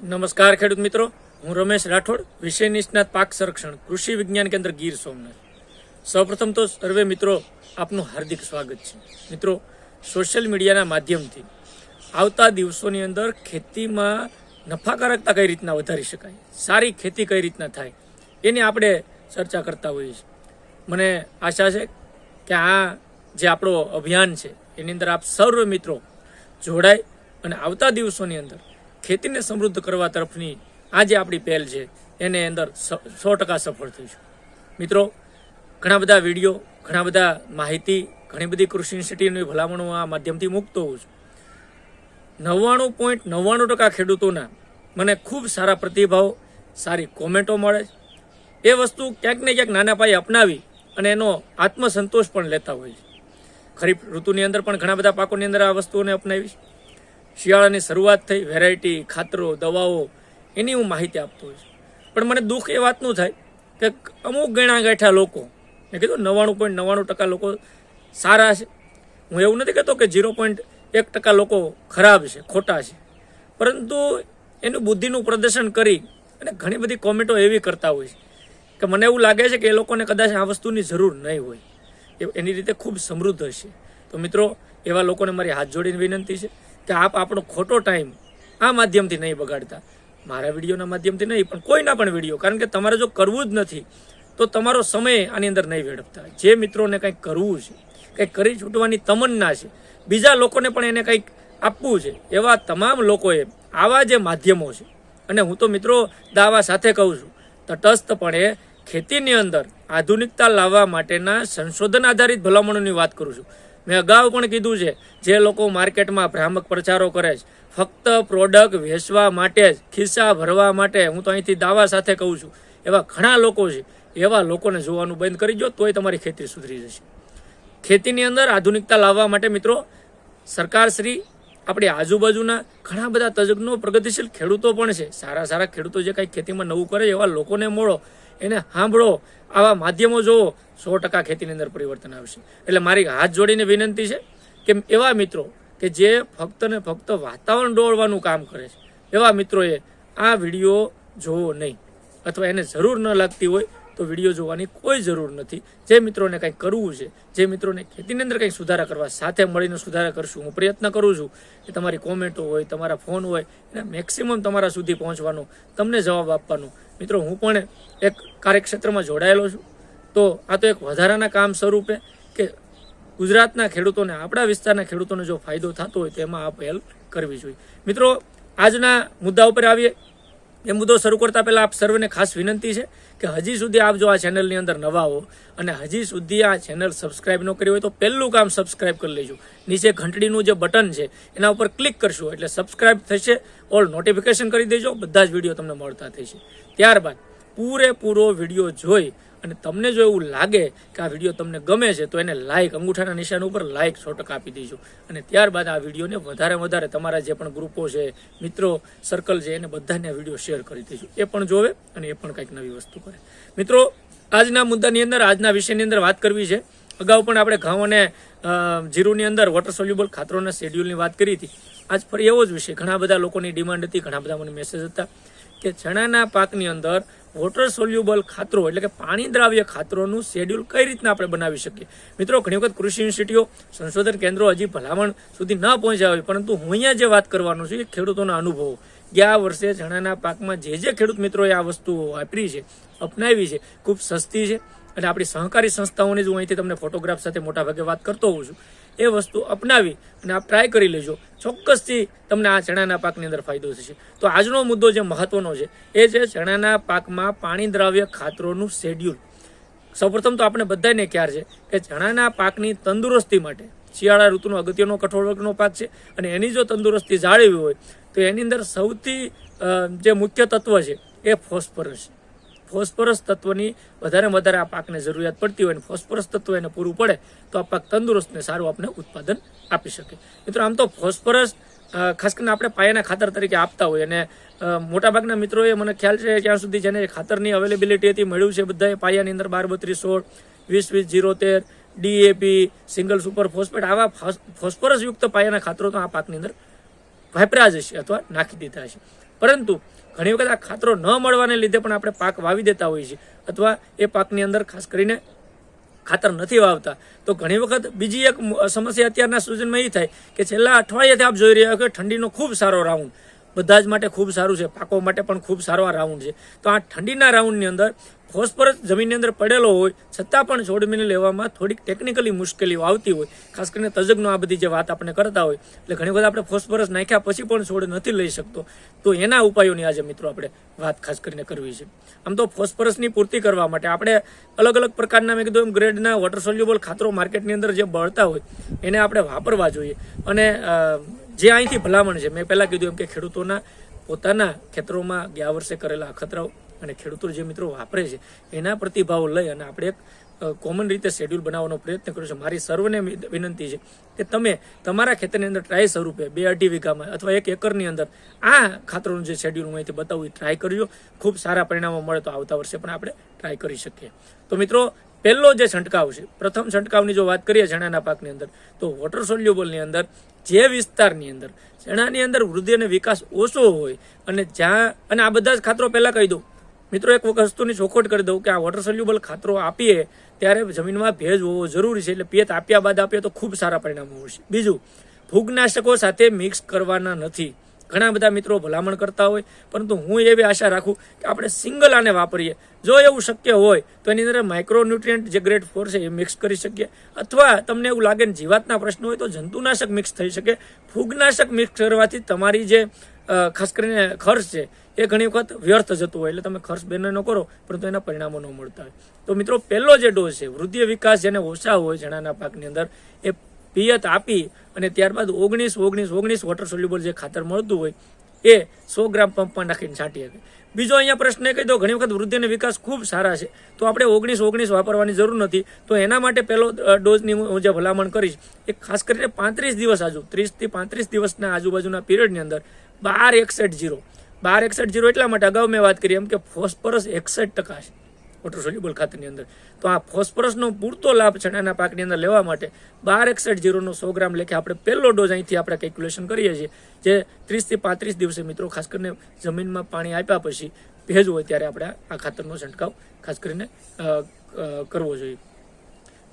નમસ્કાર ખેડૂત મિત્રો. હું રમેશ રાઠોડ, વિષય નિષ્ણાત પાક સંરક્ષણ, કૃષિ વિજ્ઞાન કેન્દ્ર ગીર સોમનાથ. સૌપ્રથમ તો સર્વે મિત્રો, આપનું હાર્દિક સ્વાગત છે. મિત્રો, સોશિયલ મીડિયાના માધ્યમથી આવતા દિવસોની અંદર ખેતીમાં નફાકારકતા કઈ રીતના વધારી શકાય, સારી ખેતી કઈ રીતના થાય, એની આપણે ચર્ચા કરતા હોઈએ છીએ. મને આશા છે કે આ જે આપણો અભિયાન છે, એની અંદર આપ સર્વ મિત્રો જોડાય અને આવતા દિવસોની અંદર ખેતીને સમૃદ્ધ કરવા તરફની આ જે આપણી પહેલ છે. એને અંદર સ- ટકા સફળ થઈશું. મિત્રો, ઘણા બધા વીડિયો, ઘણા બધા માહિતી, ઘણી બધી કૃષિ યુનિવર્સિટીની ભલામણો આ માધ્યમથી મૂકતો હોઉં છું. નવ્વાણું પોઈન્ટ નવ્વાણું ટકા ખેડૂતોના મને ખૂબ સારા પ્રતિભાવ, સારી કોમેન્ટો મળે છે. એ વસ્તુ ક્યાંક ને ક્યાંક નાના પાયે અપનાવી અને એનો આત્મસંતોષ પણ લેતા હોય છે. ખરીફ ઋતુની અંદર પણ ઘણા બધા પાકોની અંદર આ વસ્તુઓને અપનાવી શિયાળાની શરૂઆત થઈ વેરાયટી ખાતરો, દવાઓ, એની હું માહિતી આપતો હોઉં છું. પણ મને દુઃખ એ વાતનું થાય કે અમુક ગણા ગાંઠા લોકો, મેં કીધું નવ્વાણું પોઈન્ટ નવ્વાણું ટકા લોકો સારા છે. હું એવું નથી કહેતો કે ઝીરો પોઈન્ટ એક ટકા લોકો ખરાબ છે, ખોટા છે. પરંતુ એનું બુદ્ધિનું પ્રદર્શન કરી અને ઘણી બધી કોમેન્ટો એવી કરતા હોય છે કે મને એવું લાગે છે કે એ લોકોને કદાચ આ વસ્તુની જરૂર નહીં હોય. એની રીતે ખૂબ સમૃદ્ધ હશે. તો મિત્રો, એવા લોકોને મારી હાથ જોડીને વિનંતી છે. કે આપ આપણો ખોટો ટાઈમ આ માધ્યમથી નહીં બગાડતા. મારા વિડીયોના માધ્યમથી નહીં, પણ કોઈના પણ વીડિયો. કારણ કે તમારે જો કરવું જ નથી, તો તમારો સમય આની અંદર નહીં વેડપતા જે મિત્રોને કંઈક કરવું છે, કંઈક કરી છૂટવાની તમન્ના છે, બીજા લોકોને પણ એને કંઈક આપવું છે, એવા તમામ લોકોએ આવા જે માધ્યમો છે, અને હું તો મિત્રો દાવા સાથે કહું છું, તટસ્થપણે ખેતીની અંદર આધુનિકતા લાવવા માટેના સંશોધન આધારિત ભલામણોની વાત કરું છું. મેં અગાઉ પણ કીધું છે, જે લોકો માર્કેટમાં ભ્રામક પ્રચારો કરે છે, ફક્ત પ્રોડક્ટ વેચવા માટે જ, ખિસ્સા ભરવા માટે, હું તો અહીંથી દાવા સાથે કહું છું, એવા ઘણા લોકો છે, એવા લોકોને જોવાનું બંધ કરી દો તોય તમારી ખેતી સુધરી જશે. ખેતીની અંદર આધુનિકતા લાવવા માટે મિત્રો સરકાર શ્રી આપણી આજુબાજુના ઘણા બધા તજજ્ઞો, પ્રગતિશીલ ખેડૂતો પણ છે. સારા સારા ખેડૂતો જે કાંઈ ખેતીમાં નવું કરે એવા લોકોને મળો એને સાંભળો. આવા માધ્યમો જુઓ, સો ટકા ખેતીની અંદર પરિવર્તન આવશે. એટલે મારી હાથ જોડીને વિનંતી છે કે એવા મિત્રો કે જે ફક્ત ને ફક્ત વાતાવરણ ડોળવાનું કામ કરે છે, એવા મિત્રોએ આ વીડિયો જોવો નહીં. અથવા એને જરૂર ન લાગતી હોય તો વીડિયો જોવાની કોઈ જરૂર નથી. જે મિત્રોને કંઈક કરવું છે, જે મિત્રોને ખેતીની અંદર કંઈક સુધારા કરવા સાથે મળીને સુધારા કરશું, હું પ્રયત્ન કરું છું કે તમારી કોમેન્ટો હોય, તમારા ફોન હોય, એને મેક્સિમમ તમારા સુધી પહોંચવાનો, તમને જવાબ આપવાનો. મિત્રો, હું પણ એક કાર્યક્ષેત્રમાં જોડાયેલો છું. તો આ તો એક વધારાના કામ સ્વરૂપે કે ગુજરાતના ખેડૂતોને, આપણા વિસ્તારના ખેડૂતોને જો ફાયદો થતો હોય તો એમાં આ પહેલ કરવી જોઈએ. મિત્રો, આજના મુદ્દા ઉપર આવીએ. એ મુદ્દો શરૂ કરતા પહેલા આપ સર્વેને ખાસ વિનંતી છે કે હજી સુધી આપ જો આ ચેનલની અંદર નવા હો અને હજી સુધી આ ચેનલ સબસ્ક્રાઇબ ન કરી હોય તો પહેલું કામ સબસ્ક્રાઇબ કરી લેજો. નીચે ઘંટડીનું જે બટન છે, એના ઉપર ક્લિક કરશો એટલે સબસ્ક્રાઇબ થશે. ઓલ નોટિફિકેશન કરી દેજો, બધા જ વીડિયો તમને મળતા થશે. ત્યારબાદ પૂરેપૂરો વીડિયો જોઈ અને તમને જો એવું લાગે કે આ વીડિયો તમને ગમે છે, તો એને લાઇક અંગૂઠાના નિશાન ઉપર લાઇક સો આપી દેજો. અને ત્યારબાદ આ વિડીયોને વધારે વધારે તમારા જે પણ ગ્રુપો છે, મિત્રો સર્કલ છે, એને બધાને આ વીડિયો શેર કરી દેજો. એ પણ જોવે અને એ પણ કંઈક નવી વસ્તુ કરે. મિત્રો, આજના મુદ્દાની અંદર, આજના વિષયની અંદર વાત કરવી છે. અગાઉ પણ આપણે ઘઉં અને જીરુની અંદર વોટર સોલ્યુબલ ખાતરોના શેડ્યુલની વાત કરી હતી. આજ ફરી એવો જ વિષય. ઘણા બધા લોકોની ડિમાન્ડ હતી, ઘણા બધા મને મેસેજ હતા. કે ચણાના પાકની અંદર વોટર સોલ્યુબલ ખાતરો એટલે કે પાણી દ્રાવ્ય ખાતરોનું શેડ્યુલ કઈ રીતના આપણે બનાવી શકીએ? મિત્રો, ઘણી વખત કૃષિ યુનિવર્સિટીઓ, સંશોધન કેન્દ્રો હજી ભલામણ સુધી ન પહોંચ્યા હોય, પરંતુ હું અહીંયા જે વાત કરવાનો છું એ ખેડૂતોના અનુભવો. ગયા વર્ષે ચણાના પાકમાં જે જે ખેડૂત મિત્રોએ આ વસ્તુઓ વાપરી છે, અપનાવી છે, ખૂબ સસ્તી છે. અને આપણી સહકારી સંસ્થાઓની જ હું અહીંથી તમને ફોટોગ્રાફ સાથે મોટાભાગે વાત કરતો હોઉં છું એ વસ્તુ અપનાવી અને આપ ટ્રાય કરી લેજો. ચોક્કસથી તમને આ ચણાના પાકની અંદર ફાયદો થશે. તો આજનો મુદ્દો જે મહત્વનો છે, એ છે ચણાના પાકમાં પાણી દ્રાવ્ય ખાતરોનું શેડ્યુલ સૌપ્રથમ તો આપણે બધાને ખ્યાલ છે કે ચણાના પાકની તંદુરસ્તી માટે શિયાળા ઋતુનો અગત્યનો કઠોળ વર્ગનો પાક છે અને એની જો તંદુરસ્તી જાળવી હોય, તો એની અંદર સૌથી જે મુખ્ય તત્વ છે એ ફોસ્ફરસ છે. ફોસ્ફરસ તત્વની વધારે વધારે આ પાકને જરૂરિયાત પડતી હોય અને ફોસ્ફરસ તત્વ એને પૂરું પડે, તો આ પાક તંદુરસ્ત ને સારું આપણે ઉત્પાદન આપી શકે. મિત્રો, આમ તો ફોસ્ફરસ ખાસ કરીને આપણે પાયાના ખાતર તરીકે આપતા હોય અને મોટાભાગના મિત્રોએ મને ખ્યાલ છે ત્યાં સુધી જેને ખાતરની અવેલેબિલિટી હતી મળ્યું છે બધાએ પાયાની અંદર બાર, બત્રીસ, સોળ, વીસ વીસ જીરો તેર ડીએપી, સિંગલ સુપર ફોસ્ફેટ આવા ફોસ્ફરસ યુક્ત પાયાના ખાતરો તો આ પાકની અંદર વાપર્યા જ હશે અથવા નાખી દીધા હશે પરંતુ ઘણી વખત આ ખાતરો ન મળવાને લીધે પણ આપણે પાક વાવી દેતા હોઈએ છીએ અથવા એ પાકની અંદર ખાસ કરીને ખાતર નથી વાવતા. તો ઘણી વખત બીજી એક સમસ્યા અત્યારના સૂચનમાં એ થાય કે છેલ્લા અઠવાડિયાથી આપ જોઈ રહ્યા કે ઠંડીનો ખૂબ સારો રાઉન્ડ. બધા જ માટે ખૂબ સારું છે, પાકો માટે પણ ખૂબ સારો આ રાઉન્ડ છે. તો આ ઠંડીના રાઉન્ડની અંદર ફોસ્ફરસ જમીનની અંદર પડેલો હોય, છતાં પણ છોડમીને લેવામાં થોડીક ટેકનિકલી મુશ્કેલીઓ આવતી હોય. ખાસ કરીને તજજ્ઞો આ બધી જે વાત આપણે કરતા હોય, એટલે ઘણી વખત આપણે ફોસ્ફરસ નાખ્યા પછી પણ છોડ નથી લઈ શકતો. તો એના ઉપાયોની આજે મિત્રો આપણે વાત ખાસ કરીને કરવી છે. આમ તો ફોસ્ફરસની પૂર્તિ કરવા માટે આપણે અલગ અલગ પ્રકારના મેં કીધું એમ ગ્રેડના વોટર સોલ્યુબલ ખાતરો માર્કેટની અંદર જે બળતા હોય, એને આપણે વાપરવા જોઈએ. અને જે અહીંથી ભલામણ છે, મેં પહેલાં કીધું એમ કે ખેડૂતોના પોતાના ખેતરોમાં ગયા વર્ષે કરેલા અખતરાઓ અને ખેડૂતો જે મિત્રો વાપરે છે, એના પ્રતિભાવો લઈ અને આપણે એક કોમન રીતે શેડ્યુલ બનાવવાનો પ્રયત્ન કર્યો છે. મારી સર્વને વિનંતી છે કે તમે તમારા ખેતરની અંદર ટ્રાય સ્વરૂપે બે અઢી વીઘામાં અથવા એક એકરની અંદર આ ખાતરોનું જે શેડ્યુલ અહીંથી બતાવું એ ટ્રાય કરજો ખૂબ સારા પરિણામો મળે તો આવતા વર્ષે પણ આપણે ટ્રાય કરી શકીએ. તો મિત્રો, પહેલો જે છંટકાવ છે, પ્રથમ છંટકાવની જો વાત કરીએ ચણાના પાકની અંદર, તો વોટર સોલ્યુબલની અંદર, જે વિસ્તારની અંદર ચણાની અંદર વૃદ્ધિ અને વિકાસ ઓછો હોય અને જ્યાં, અને આ બધા જ ખાતરો પહેલાં કહી દઉં મિત્રો, એક વસ્તુની ચોખવટ કરી દઉં કે આ વોટર સોલ્યુબલ ખાતરો આપીએ, ત્યારે જમીનમાં ભેજ હોવો જરૂરી છે. એટલે પેત આપ્યા બાદ આપીએ તો ખૂબ સારા પરિણામો મળશે. બીજું, ફૂગનાશકો સાથે મિક્સ કરવાના નથી. ઘણા બધા મિત્રો ભલામણ કરતા હોય, પરંતુ હું એવી આશા રાખું કે આપણે સિંગલ આને વાપરીએ. જો એવું શક્ય હોય, તો એની અંદર માઇક્રોન્યુટ્રિયન્ટ જે ગ્રેડ ફોર છે એ મિક્સ કરી શકીએ. અથવા તમને એવું લાગે જીવાતના પ્રશ્નો હોય તો જંતુનાશક મિક્સ થઈ શકે. ફૂગનાશક મિક્સ કરવાથી તમારી જે ખાસ કરીને ખર્ચ છે, એ ઘણી વખત વ્યર્થ જતો હોય, એટલે તમે ખર્ચ બેન ન કરો, પરંતુ એના પરિણામો ન મળતા હોય. તો મિત્રો, પહેલો જે ડોઝ છે, વૃદ્ધિ વિકાસ જેને ઓછા હોય ચણાના પાકની અંદર, એ પિયત આપી અને ત્યારબાદ ઓગણીસ ઓગણીસ ઓગણીસ વોટર સોલ્યુબલ જે ખાતર મળતું હોય, એ સો ગ્રામ પંપમાં નાખીને છાંટી શકે. બીજો અહીંયા પ્રશ્ન એ કહી દો, ઘણી વખત વૃદ્ધિ અને વિકાસ ખૂબ સારા છે, તો આપણે ઓગણીસ ઓગણીસ વાપરવાની જરૂર નથી, તો એના માટે પહેલો ડોઝની હું જે ભલામણ કરીશ, એ ખાસ કરીને પાંત્રીસ દિવસ આજુ, ત્રીસથી પાંત્રીસ દિવસના આજુબાજુના પીરિયડની અંદર બાર એકસઠ જીરો. બાર એકસઠ જીરો એટલા માટે અગાઉ મેં વાત કરી એમ કે ફોસ્ફરસ એકસઠ ટકા છે વોટર સોલ્યુબલ ખાતરની અંદર. તો આ ફોસ્ફરસનો પૂરતો લાભ ચણાના પાકની અંદર લેવા માટે બાર એકસઠ જીરોનો સો ગ્રામ લેખે આપણે પહેલો ડોઝ અહીંથી આપણે કેલ્ક્યુલેશન કરીએ છીએ, જે ત્રીસથી પાંત્રીસ દિવસે મિત્રો, ખાસ કરીને જમીનમાં પાણી આપ્યા પછી ભેજ હોય ત્યારે આપણે આ ખાતરનો છંટકાવ ખાસ કરીને કરવો જોઈએ.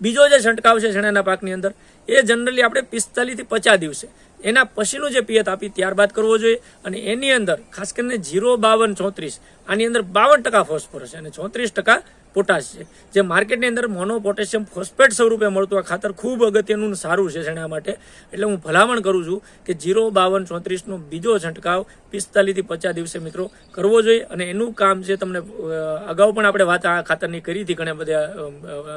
બીજો જે છંટકાવ છે ચણાના પાકની અંદર, એ જનરલી આપણે પિસ્તાલીસથી પચાસ દિવસે. એના પછીનું જે પિયત આપી ત્યારબાદ કરવો જોઈએ અને એની અંદર ખાસ કરીને જીરો બાવન ચોત્રીસ, આની અંદર બાવન ટકા ફોસ્ફરસ અને ચોત્રીસ ટકા પોટાશ છે. જે માર્કેટની અંદર મોનો પોટેશિયમ ફોસ્ફેટ સ્વરૂપે મળતું આ ખાતર ખૂબ અગત્યનું સારું છે ચણા માટે. એટલે હું ભલામણ કરું છું કે જીરો, બાવન, ચોત્રીસનો બીજો છંટકાવ પિસ્તાલીસથી પચાસ દિવસે મિત્રો કરવો જોઈએ અને એનું કામ છે તમને અગાઉ પણ આપણે વાત આ ખાતરની કરી હતી ઘણા બધા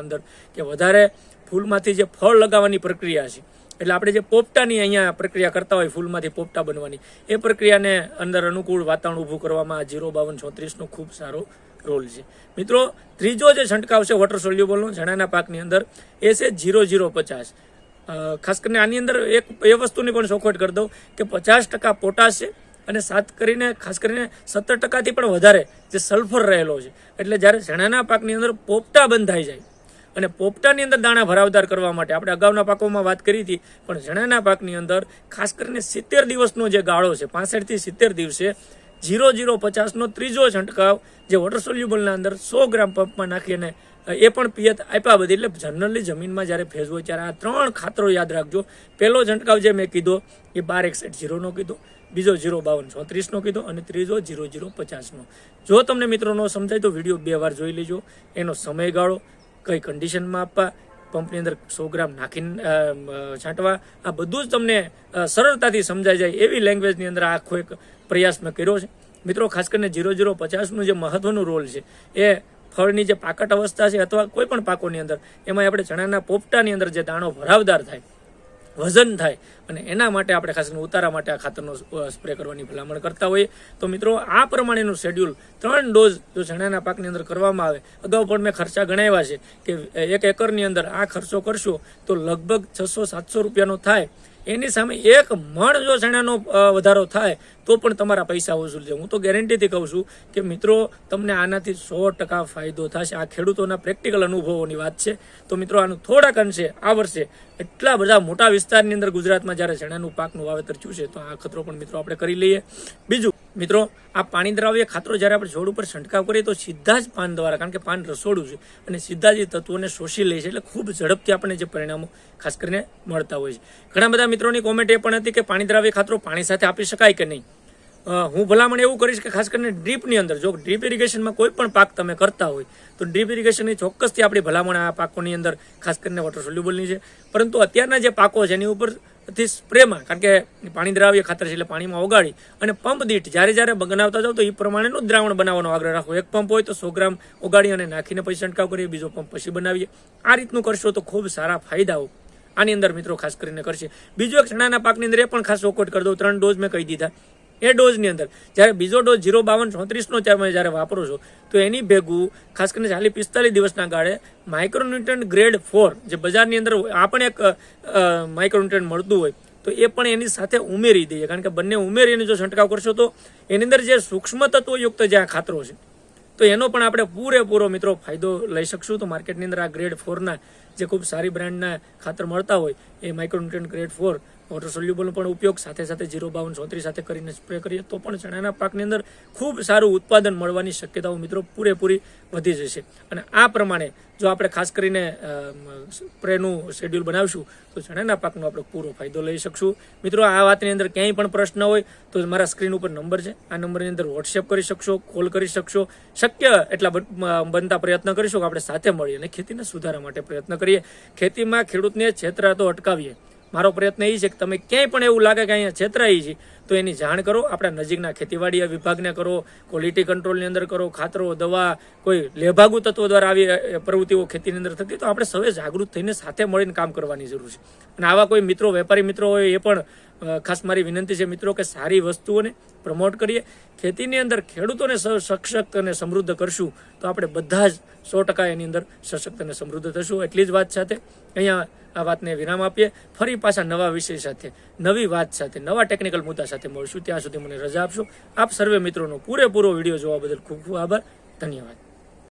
અંદર કે વધારે ફૂલમાંથી જે ફળ લગાવવાની પ્રક્રિયા છે. એટલે આપણે જે પોપટાની અહીંયા પ્રક્રિયા કરતા હોય ફૂલમાંથી પોપટા બનવાની, એ પ્રક્રિયાને અંદર અનુકૂળ વાતાવરણ ઊભું કરવામાં જીરો, બાવન, ચોત્રીસનો ખૂબ સારો રોલ છે મિત્રો, ત્રીજો જે છંટકાવ છે વોટર સોલ્યુબલનો ચણાના પાકની અંદર, એ છે જીરો જીરો પચાસ. ખાસ કરીને આની અંદર એક, એ વસ્તુની પણ ચોખવટ કરી દઉં કે પચાસ ટકા પોટાશ છે અને સાત કરીને, ખાસ કરીને સત્તર ટકાથી પણ વધારે જે સલ્ફર રહેલો છે. એટલે જ્યારે ચણાના પાકની અંદર પોપટા બંધાઈ જાય અને પોપટાની અંદર દાણા ભરાવદાર કરવા માટે, આપણે અગાઉના પાકોમાં વાત કરી હતી, પણ ચણાના પાકની અંદર ખાસ કરીને સિત્તેર દિવસનો જે ગાળો છે પાસઠથી સિત્તેર દિવસે જીરો જીરો પચાસનો ત્રીજો છંટકાવ જે વોટર સોલ્યુબલના અંદર સો ગ્રામ પંપમાં નાખીને એ પણ પિયત આપ્યા બધી એટલે જનરલી જમીનમાં જ્યારે ફેઝ હોય ત્યારે આ ત્રણ ખાતરો યાદ રાખજો. પહેલો છંટકાવ જે મેં કીધો, એ બાર એકસઠ જીરોનો કીધો, બીજો જીરો બાવન ચોત્રીસનો કીધો અને ત્રીજો જીરો જીરો પચાસનો. જો તમને મિત્રો ન સમજાય તો વીડિયો બે વાર જોઈ લેજો. એનો સમયગાળો, કઈ કન્ડિશનમાં આપવા પંપની અંદર સો ગ્રામ નાખીને છાંટવા. આ બધું જ તમને સરળતાથી સમજાઈ જાય એવી લેંગ્વેજની અંદર આખો એક પ્રયાસ મેં કર્યો છે. મિત્રો, ખાસ કરીને જીરો જીરો પચાસનું જે મહત્વનું રોલ છે, એ ફળની જે પાકટ અવસ્થા છે અથવા કોઈ પણ પાકોની અંદર એમાં આપણે ચણાના પોપટાની અંદર જે દાણો ભરાવદાર થાય વજન થાય. અને એના માટે આપણે ખાસ કરીને ઉતારા માટે આ ખાતરનો સ્પ્રે કરવાની ભલામણ કરતા હોઈએ. તો મિત્રો, આ પ્રમાણેનું શેડ્યુલ ત્રણ ડોઝ જો ચણાના પાકની અંદર કરવામાં આવે, અગાઉ પણ મેં ખર્ચા ગણાવ્યા છે કે એક એકરની અંદર આ ખર્ચો કરશો તો લગભગ છસો સાતસો રૂપિયાનો થાય. એની સામે એક મણ જો ચણાનો વધારો થાય, તો પણ તમારા પૈસા વસૂલ છે હું તો ગેરંટીથી કહું છું કે મિત્રો, તમને આનાથી સો ટકા ફાયદો થશે. આ ખેડૂતોના પ્રેક્ટિકલ અનુભવોની વાત છે. તો મિત્રો, આનું થોડાક અંશે, આ વર્ષે એટલા બધા મોટા વિસ્તારની અંદર ગુજરાતમાં જ્યારે ચણાનું પાકનું વાવેતર થયું છે, તો આ ખતરો પણ મિત્રો આપણે કરી લઈએ. બીજું મિત્રો, આ પાણી દ્રાવ્ય ખાતરો જ્યારે આપણે છોડ ઉપર છંટકાવ કરીએ તો સીધા જ પાન દ્વારા, કારણ કે પાન રસોડું છે, અને સીધા જ તત્વોને શોષી લે છે, એટલે ખૂબ ઝડપથી આપણને જે પરિણામો ખાસ કરીને મળતા હોય છે. ઘણા બધા મિત્રોની કોમેન્ટ એ પણ હતી કે પાણી દ્રાવ્ય ખાતરો પાણી સાથે આપી શકાય કે નહીં? હું ભલામણ એવું કરીશ કે ખાસ કરીને ડ્રીપની અંદર, જો ડ્રીપ ઇરિગેશનમાં કોઈ પણ પાક તમે કરતા હોય, તો ડ્રીપ ઇરિગેશનની ચોક્કસથી આપણી ભલામણ આ પાકોની અંદર ખાસ કરીને વોટર સોલ્યુબલની છે. પરંતુ અત્યારના જે પાકો છે, એની ઉપરથી સ્પ્રેમાં કારણ કે પાણી દ્રાવ્ય ખાતર છે એટલે પાણીમાં ઓગાળી અને પંપ દીઠ જ્યારે જ્યારે બનાવતા જાવ તો એ પ્રમાણેનું દ્રાવણ બનાવવાનો આગ્રહ રાખો. એક પંપ હોય તો સો ગ્રામ ઓગાળી અને નાખીને પછી છંટકાવ કરીએ, બીજો પંપ પછી બનાવીએ. આ રીતનું કરશો તો ખૂબ સારા ફાયદાઓ આની અંદર મિત્રો ખાસ કરીને કરશે. બીજો એક ચણાના પાકની અંદર એ પણ ખાસ ઓકોટ કરી દઉં. ત્રણ ડોઝ મેં કહી દીધા. એ ડોઝની અંદર. જ્યારે બીજો ડોઝ જીરો બાવન ચોત્રીસનો તમે જ્યારે વાપરો છો, તો એની ભેગું ખાસ કરીને ચાલી પિસ્તાલીસ દિવસના ગાળે માઇક્રોન્યુટ્રન ગ્રેડ ફોર જે બજારની અંદર આ પણ એક માઇક્રોન્યુટ્રન મળતું હોય, તો એ પણ એની સાથે ઉમેરી દઈએ. કારણ કે બંને ઉમેરીને જો છંટકાવ કરશો તો એની અંદર જે સૂક્ષ્મ તત્વયુક્ત જે આ ખાતરો છે, તો એનો પણ આપણે પૂરેપૂરો મિત્રો ફાયદો લઈ શકશું. તો માર્કેટની અંદર આ ગ્રેડ ફોરના જે ખૂબ સારી બ્રાન્ડના ખાતર મળતા હોય એ માઇક્રોન્યુટ્રન ગ્રેડ ફોર વોટર સોલ્યુબલનો પણ ઉપયોગ સાથે સાથે જીરો બાવન ચોત્રીસ સાથે કરીને સ્પ્રે કરીએ તો પણ ચણાના પાકની અંદર ખૂબ સારું ઉત્પાદન મળવાની શક્યતાઓ મિત્રો પૂરેપૂરી વધી જશે. અને આ પ્રમાણે જો આપણે ખાસ કરીને સ્પ્રેનું શેડ્યુલ બનાવશું, તો ચણાના પાકનો આપણે પૂરો ફાયદો લઈ શકશું. મિત્રો, આ વાતની અંદર ક્યાંય પણ પ્રશ્ન હોય તો મારા સ્ક્રીન ઉપર નંબર છે. આ નંબરની અંદર વોટ્સએપ કરી શકશો કોલ કરી શકશો. શક્ય એટલા બનતા પ્રયત્ન કરીશું કે આપણે સાથે મળીએ અને ખેતીના સુધારા માટે પ્રયત્ન કરીએ. ખેતીમાં ખેડૂતને છેતરાતો અટકાવીએ. મારો પ્રયત્ન એ છે કે તમે ક્યાંય પણ એવું લાગે કે અહીંયા છેતરાઈ છે તો એની જાણ કરો, આપણા નજીકના ખેતીવાડી વિભાગને કરો ક્વોલિટી કંટ્રોલની અંદર કરો, ખાતરો, દવા, કોઈ લેભાગુ તત્વો દ્વારા આવી પ્રવૃત્તિઓ ખેતીની અંદર થતી તો આપણે સૌએ જાગૃત થઈને સાથે મળીને કામ કરવાની જરૂર છે. અને આવા કોઈ મિત્રો, વેપારી મિત્રો હોય એ પણ ખાસ મારી વિનંતી છે મિત્રો કે સારી વસ્તુઓને પ્રમોટ કરીએ. ખેતીની અંદર ખેડૂતોને સશક્ત અને સમૃદ્ધ કરશું તો આપણે બધા જ સો ટકા એની અંદર સશક્ત અને સમૃદ્ધ થશું. એટલી જ વાત સાથે અહીંયા આ વાતને વિરામ આપીએ. ફરી પાછા નવા વિષય સાથે, નવી વાત સાથે, નવા ટેકનિકલ મુદ્દા સાથે મળશું. ત્યાં સુધી મને રજા આપશો. આપ સર્વે મિત્રોનો પૂરેપૂરો વીડિયો જોવા બદલ ખૂબ ખૂબ આભાર. ધન્યવાદ.